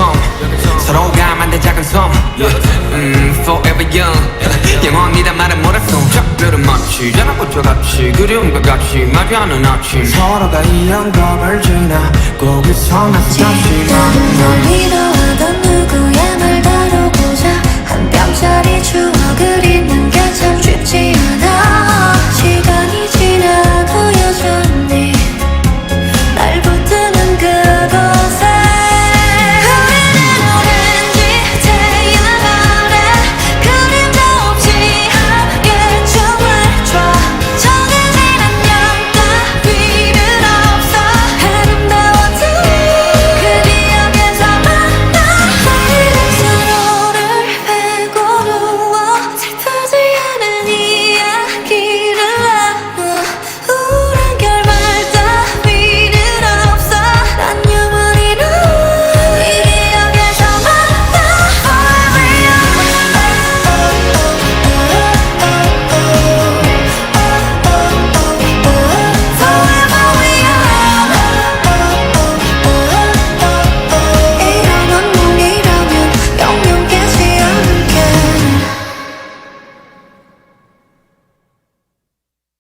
섬 서로가 만든 작은 섬 음, Forever young. 영원이란 말은 뭐랬어? 작별은 마치 전화꽃과 같이 그리움과 같이 맞이하는 아침. 서로가 이런 겁을 지나 거기서 나서 다시 만나.